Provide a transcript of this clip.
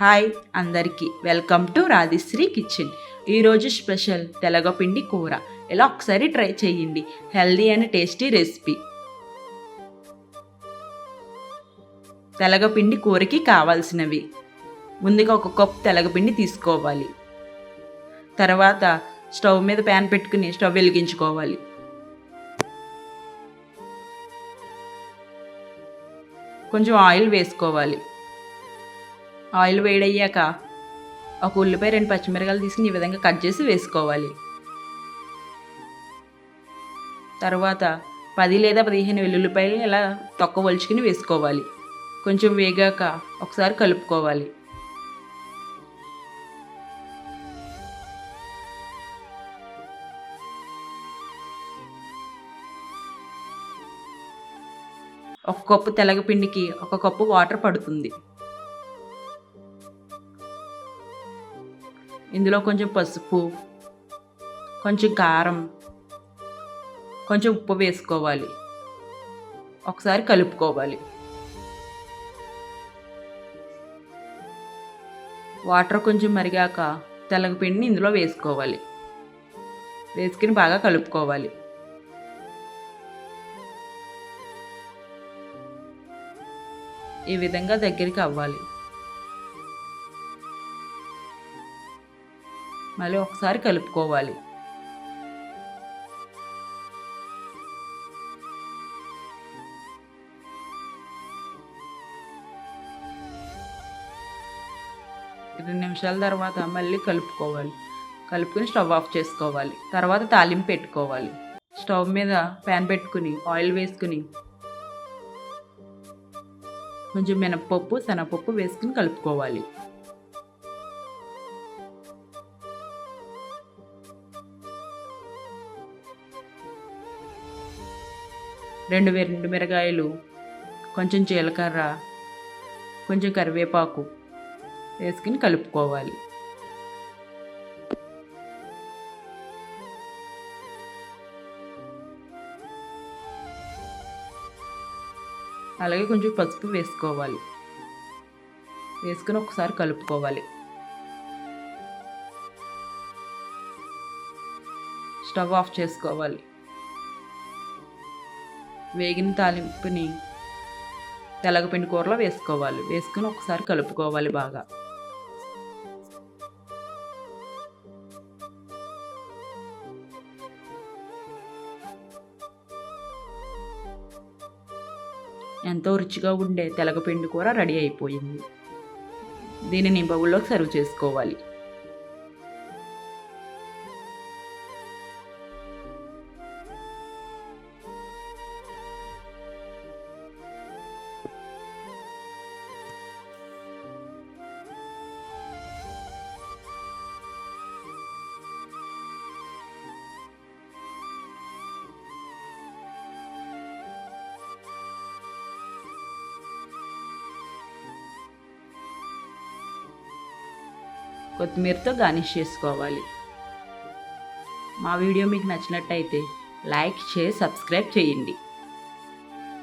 Hi అందరికీ. Welcome to Radhishri kitchen. ఈరోజు special తెలగపిండి కూర. ఇలా ఒకసారి ట్రై చేయండి. Healthy and tasty recipe. తెలగపిండి కూరకి కావాల్సినవి. ముందుగా ఒక కప్ తెలగపిండి తీసుకోవాలి. తర్వాత స్టవ్ మీద ప్యాన్ పెట్టుకుని స్టవ్ వెలిగించుకోవాలి. కొంచెం ఆయిల్ వేసుకోవాలి. ఆయిల్ వేడయ్యాక ఒక ఉల్లిపాయ రెండు పచ్చిమిరకాయలు తీసుకుని ఈ విధంగా కట్ చేసి వేసుకోవాలి. తర్వాత పది లేదా పదిహేను వెల్లుల్లిపాయలు ఇలా తొక్క వలుచుకుని వేసుకోవాలి. కొంచెం వేగాక ఒకసారి కలుపుకోవాలి. ఒక కప్పు తెలగపిండికి ఒక కప్పు వాటర్ పడుతుంది. ఇందులో కొంచెం పసుపు కొంచెం కారం కొంచెం ఉప్పు వేసుకోవాలి. ఒకసారి కలుపుకోవాలి. వాటర్ కొంచెం మరిగాక తెల్లగపిండిని ఇందులో వేసుకోవాలి. వేసుకుని బాగా కలుపుకోవాలి. ఈ విధంగా దగ్గరికి అవ్వాలి. మళ్ళీ ఒకసారి కలుపుకోవాలి. రెండు నిమిషాల తర్వాత మళ్ళీ కలుపుకోవాలి. కలుపుకొని స్టవ్ ఆఫ్ చేసుకోవాలి. తర్వాత తాలింపు పెట్టుకోవాలి. స్టవ్ మీద ప్యాన్ పెట్టుకుని ఆయిల్ వేసుకుని కొంచెం మినపప్పు శనగపప్పు వేసుకుని కలుపుకోవాలి. రెండు రెండు మిరగాయలు కొంచెం జీలకర్ర కొంచెం కరివేపాకు వేసుకుని కలుపుకోవాలి. అలాగే కొంచెం పసుపు వేసుకోవాలి. వేసుకుని ఒకసారి కలుపుకోవాలి. స్టవ్ ఆఫ్ చేసుకోవాలి. వేగిన తాలింపుని తెలగపిండి కూరలో వేసుకోవాలి. వేసుకుని ఒకసారి కలుపుకోవాలి బాగా. ఎంతో రుచిగా ఉండే తెలగపిండి కూర రెడీ అయిపోయింది. దీనిని బౌల్లోకి సర్వ్ చేసుకోవాలి. కొత్తిమీరతో గార్నిష్ చేసుకోవాలి. మా వీడియో మీకు నచ్చినట్టయితే లైక్ చేసి సబ్స్క్రైబ్ చేయండి.